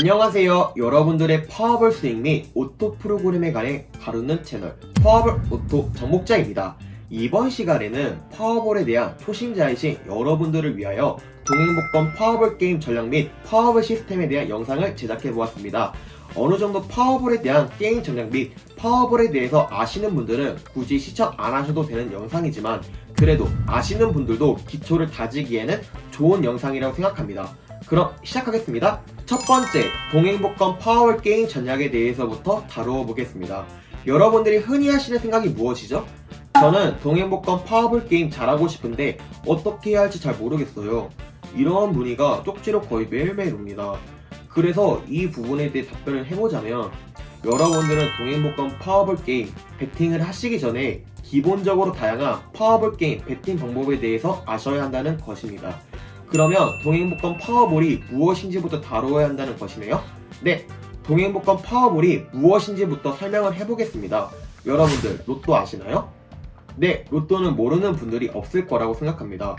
안녕하세요. 여러분들의 파워볼 스윙 및 오토 프로그램에 관해 다루는 채널 파워볼 오토 정목자입니다. 이번 시간에는 파워볼에 대한 초심자이신 여러분들을 위하여 동행복권 파워볼 게임 전략 및 파워볼 시스템에 대한 영상을 제작해 보았습니다. 어느 정도 파워볼에 대한 게임 전략 및 파워볼에 대해서 아시는 분들은 굳이 시청 안 하셔도 되는 영상이지만 그래도 아시는 분들도 기초를 다지기에는 좋은 영상이라고 생각합니다. 그럼 시작하겠습니다. 첫 번째, 동행복권 파워볼 게임 전략에 대해서부터 다루어 보겠습니다. 여러분들이 흔히 하시는 생각이 무엇이죠? 저는 동행복권 파워볼 게임 잘하고 싶은데 어떻게 해야 할지 잘 모르겠어요. 이런 문의가 쪽지로 거의 매일매일 옵니다. 그래서 이 부분에 대해 답변을 해보자면 여러분들은 동행복권 파워볼 게임 배팅을 하시기 전에 기본적으로 다양한 파워볼 게임 배팅 방법에 대해서 아셔야 한다는 것입니다. 그러면 동행복권 파워볼이 무엇인지부터 다루어야 한다는 것이네요. 네, 동행복권 파워볼이 무엇인지부터 설명을 해보겠습니다. 여러분들 로또 아시나요? 네, 로또는 모르는 분들이 없을 거라고 생각합니다.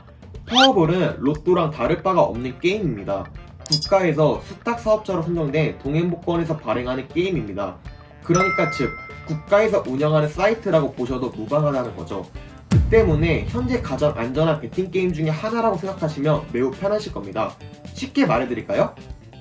파워볼은 로또랑 다를 바가 없는 게임입니다. 국가에서 수탁 사업자로 선정된 동행복권에서 발행하는 게임입니다. 그러니까 즉 국가에서 운영하는 사이트라고 보셔도 무방하다는 거죠. 그 때문에 현재 가장 안전한 베팅 게임 중에 하나라고 생각하시면 매우 편하실 겁니다. 쉽게 말해드릴까요?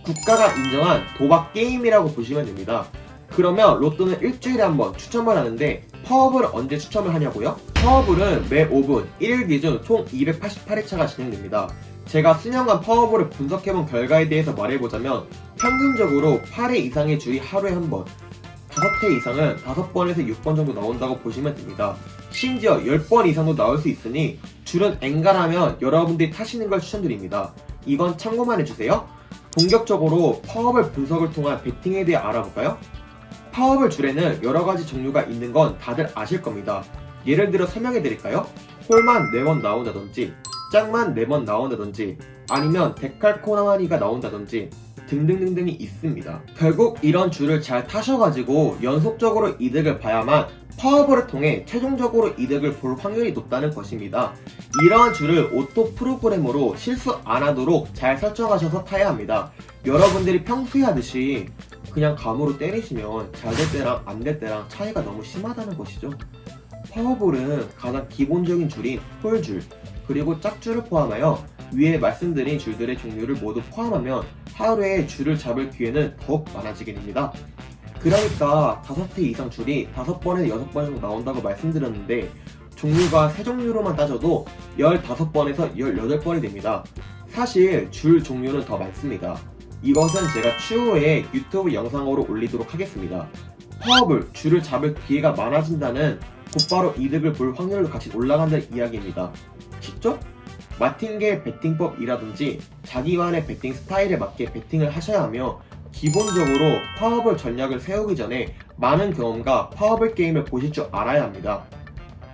국가가 인정한 도박 게임이라고 보시면 됩니다. 그러면 로또는 일주일에 한 번 추첨을 하는데 파워볼은 언제 추첨을 하냐고요? 파워볼은 매 5분 1일 기준 총 288회차가 진행됩니다. 제가 수년간 파워볼을 분석해본 결과에 대해서 말해보자면 평균적으로 8회 이상의 줄이 하루에 한 번, 5회 이상은 5번에서 6번 정도 나온다고 보시면 됩니다. 심지어 10번 이상도 나올 수 있으니 줄은 앵간하면 여러분들이 타시는 걸 추천드립니다. 이건 참고만 해주세요. 본격적으로 파워볼 분석을 통한 베팅에 대해 알아볼까요? 파워볼 줄에는 여러 가지 종류가 있는 건 다들 아실 겁니다. 예를 들어 설명해 드릴까요? 홀만 4번 나온다든지, 짝만 4번 나온다든지, 아니면 데칼코나마니가 나온다든지, 등등등등이 있습니다. 결국 이런 줄을 잘 타셔가지고 연속적으로 이득을 봐야만 파워볼을 통해 최종적으로 이득을 볼 확률이 높다는 것입니다. 이러한 줄을 오토 프로그램으로 실수 안 하도록 잘 설정하셔서 타야 합니다. 여러분들이 평소에 하듯이 그냥 감으로 때리시면 잘 될 때랑 안 될 때랑 차이가 너무 심하다는 것이죠. 파워볼은 가장 기본적인 줄인 홀줄 그리고 짝줄을 포함하여 위에 말씀드린 줄들의 종류를 모두 포함하면 하루에 줄을 잡을 기회는 더욱 많아지게 됩니다. 그러니까 5회 이상 줄이 5번에서 6번 정도 나온다고 말씀드렸는데 종류가 3종류로만 따져도 15번에서 18번이 됩니다. 사실 줄 종류는 더 많습니다. 이것은 제가 추후에 유튜브 영상으로 올리도록 하겠습니다. 파워볼, 줄을 잡을 기회가 많아진다는 곧바로 이득을 볼 확률도 같이 올라간다는 이야기입니다. 쉽죠? 마틴계 베팅법이라든지 자기만의 베팅 스타일에 맞게 베팅을 하셔야 하며 기본적으로 파워볼 전략을 세우기 전에 많은 경험과 파워볼 게임을 보실 줄 알아야 합니다.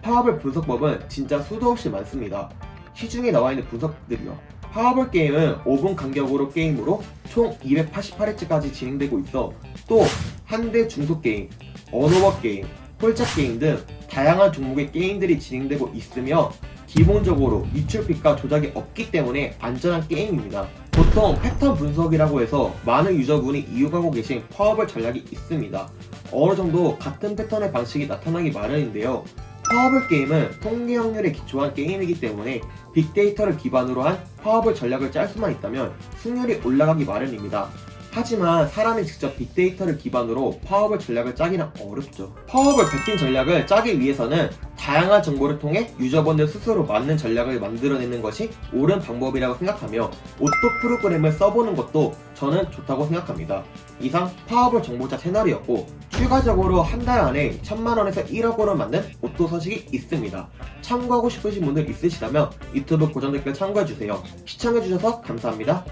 파워볼 분석법은 진짜 수도 없이 많습니다. 시중에 나와 있는 분석들이요. 파워볼 게임은 5분 간격으로 게임으로 총 288회째까지 진행되고 있어 또 한대 중속 게임, 언어버 게임, 홀짝 게임 등 다양한 종목의 게임들이 진행되고 있으며 기본적으로 유출핏과 조작이 없기 때문에 안전한 게임입니다. 보통 패턴 분석이라고 해서 많은 유저분이 이용하고 계신 파워볼 전략이 있습니다. 어느 정도 같은 패턴의 방식이 나타나기 마련인데요. 파워볼 게임은 통계 확률에 기초한 게임이기 때문에 빅데이터를 기반으로 한 파워볼 전략을 짤 수만 있다면 승률이 올라가기 마련입니다. 하지만 사람이 직접 빅데이터를 기반으로 파워볼 전략을 짜기는 어렵죠. 파워볼 베팅 전략을 짜기 위해서는 다양한 정보를 통해 유저분들 스스로 맞는 전략을 만들어내는 것이 옳은 방법이라고 생각하며 오토 프로그램을 써보는 것도 저는 좋다고 생각합니다. 이상 파워볼 정보자 채널이었고 추가적으로 한 달 안에 천만원에서 1억원을 만든 오토 서식이 있습니다. 참고하고 싶으신 분들 있으시다면 유튜브 고정 댓글 참고해주세요. 시청해주셔서 감사합니다.